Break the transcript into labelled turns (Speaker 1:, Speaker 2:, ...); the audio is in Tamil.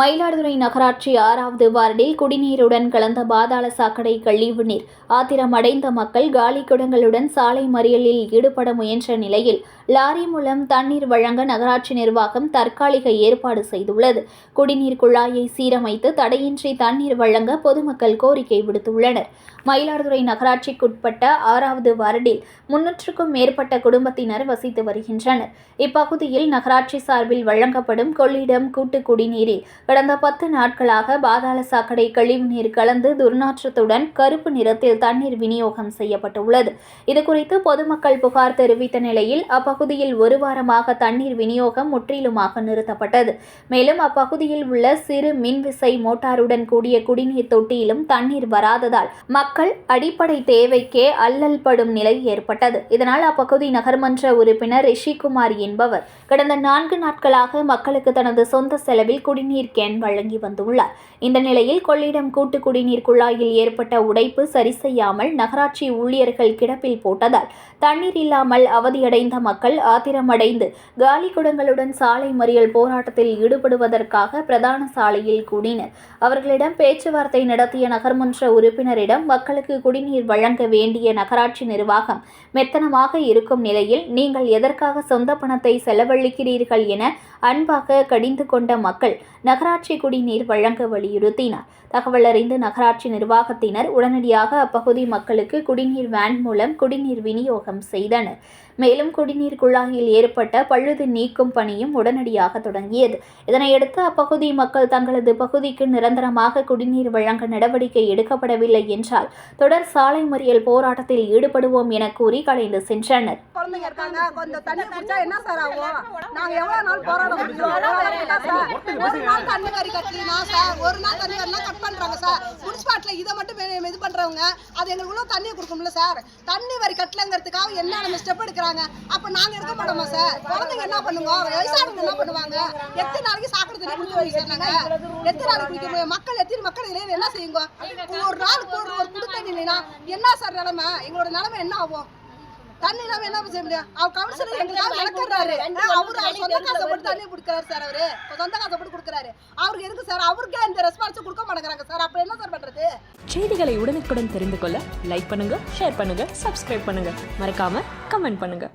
Speaker 1: மயிலாடுதுறை நகராட்சி ஆறாவது வார்டில் குடிநீருடன் கலந்த பாதாள சாக்கடை கழிவு நீர். ஆத்திரமடைந்த மக்கள் காலி குடங்களுடன் சாலை மறியலில் ஈடுபட முயன்ற நிலையில் லாரி மூலம் தண்ணீர் வழங்க நகராட்சி நிர்வாகம் தற்காலிக ஏற்பாடு செய்துள்ளது. குடிநீர் குழாயை சீரமைத்து தடையின்றி தண்ணீர் வழங்க பொதுமக்கள் கோரிக்கை விடுத்துள்ளனர். மயிலாடுதுறை நகராட்சிக்குட்பட்ட ஆறாவது வார்டில் முன்னூற்றுக்கும் மேற்பட்ட குடும்பத்தினர் வசித்து வருகின்றனர். இப்பகுதியில் நகராட்சி சார்பில் வழங்கப்படும் கொள்ளிடம் கூட்டு குடிநீரில் கடந்த பத்து நாட்களாக பாதாள சாக்கடை கழிவுநீர் கலந்து துர்நாற்றத்துடன் கருப்பு நிறத்தில் தண்ணீர் விநியோகம் செய்யப்பட்டுள்ளது. இதுகுறித்து பொதுமக்கள் புகார் தெரிவித்த நிலையில் அப்பகுதியில் ஒரு வாரமாக தண்ணீர் விநியோகம் முற்றிலுமாக நிறுத்தப்பட்டது. மேலும் அப்பகுதியில் உள்ள சிறு மின்விசை மோட்டாருடன் கூடிய குடிநீர் தொட்டியிலும் தண்ணீர் வராததால் மக்கள் அடிப்படை தேவைக்கே அல்லல் படும் நிலை ஏற்பட்டது. இதனால் அப்பகுதி நகர்மன்ற உறுப்பினர் ரிஷிகுமார் என்பவர் கடந்த நான்கு நாட்களாக மக்களுக்கு தனது சொந்த செலவில் குடிநீர் கேன் வழங்கி வந்துள்ளார். இந்த நிலையில் கொள்ளிடம் கூட்டு குடிநீர் குழாயில் ஏற்பட்ட உடைப்பு சரி செய்யாமல் நகராட்சி ஊழியர்கள் கிடப்பில் போட்டதால் தண்ணீர் இல்லாமல் அவதியடைந்த மக்கள் ஆத்திரமடைந்து காலி குடங்களுடன் சாலை மறியல் போராட்டத்தில் ஈடுபடுவதற்காக பிரதான சாலையில் கூடினர். அவர்களிடம் பேச்சுவார்த்தை நடத்திய நகர்மன்ற உறுப்பினரிடம் மக்களுக்கு குடிநீர் வழங்க வேண்டிய நகராட்சி நிர்வாகம் மெத்தனமாக இருக்கும் நிலையில் நீங்கள் எதற்காக சொந்த பணத்தை செலவழிக்கிறீர்கள் என அன்பாக கடிந்து கொண்ட மக்கள் நகராட்சி குடிநீர் வழங்க வலியுறுத்தினார். தகவல் அறிந்து நகராட்சி நிர்வாகத்தினர் உடனடியாக அப்பகுதி மக்களுக்கு குடிநீர் வேன் மூலம் குடிநீர் விநியோகம் செய்தனர். மேலும் குடிநீர் குழாயில் ஏற்பட்ட பழுது நீக்கும் பணியும் உடனடியாக தொடங்கியது. இதனையடுத்து அப்பகுதி மக்கள் தங்களது பகுதிக்கு நிரந்தரமாக குடிநீர் வழங்க நடவடிக்கை எடுக்கப்படவில்லை என்றால் தொடர் சாலை மறியல் போராட்டத்தில் ஈடுபடுவோம் என கூறி கலைந்து சென்றனர்.
Speaker 2: குழந்தைங்க இருக்காங்க கொஞ்சம் தண்ணி குடிச்சா என்ன சார் ஆகும்? நாங்க எவ்வளவு நாள் போராட முடியும்? ஒரு நாள் தண்ணி வரி கட்டலனா சார் ஒரு நாள் தண்ணி வரலாம் கட் பண்றாங்க சார். முனிசிபாலிட்டில இதை மட்டும் இது பண்றவங்க அது எங்களுக்கு உள்ள தண்ணி கொடுக்கணும்ல சார். தண்ணி வரி கட்டலங்கிறதுக்காக என்ன நம்ம ஸ்டெப் எடுக்கிறாங்க. அப்ப நாங்க இருக்க மாட்டோமா சார்? குழந்தைங்க என்ன பண்ணுங்க? வயசானவங்க என்ன பண்ணுவாங்க? எத்தனை நாளைக்கு சாக்கடை தண்ணி குடிக்க நாங்க? எத்தனை நாளைக்கு குடிக்க மக்கள் எத்தனை மக்கள் இடையில என்ன செய்யுங்க? ஒரு நாள் போடுற ஒரு குடி தண்ணி இல்லைன்னா என்ன சார் நிலைமை? எங்களோட நிலைமை என்ன ஆகும்? தண்ணி இல்லாம என்ன செய்ய முடியும்? அவர் கவுன்சிலர் எங்களுக்காக நடக்கிறாரு அவரு சொந்த காசை போட்டு தண்ணி கொடுக்குறாரு சார் அவரு. சொந்த காசை போட்டு கொடுக்குறாரு. அவருக்கு எதுக்கு சார்? அவருக்கே இந்த ரெஸ்பான்ஸ் கொடுக்க மாட்டேங்கிறாங்க சார். அப்ப என்ன சார் பண்றது?
Speaker 3: செய்திகளை உடனுக்குடன் தெரிந்து கொள்ள லைக் பண்ணுங்க ஷேர் பண்ணுங்க சப்ஸ்கிரைப் பண்ணுங்க. மறக்காம கமெண்ட் பண்ணுங்க.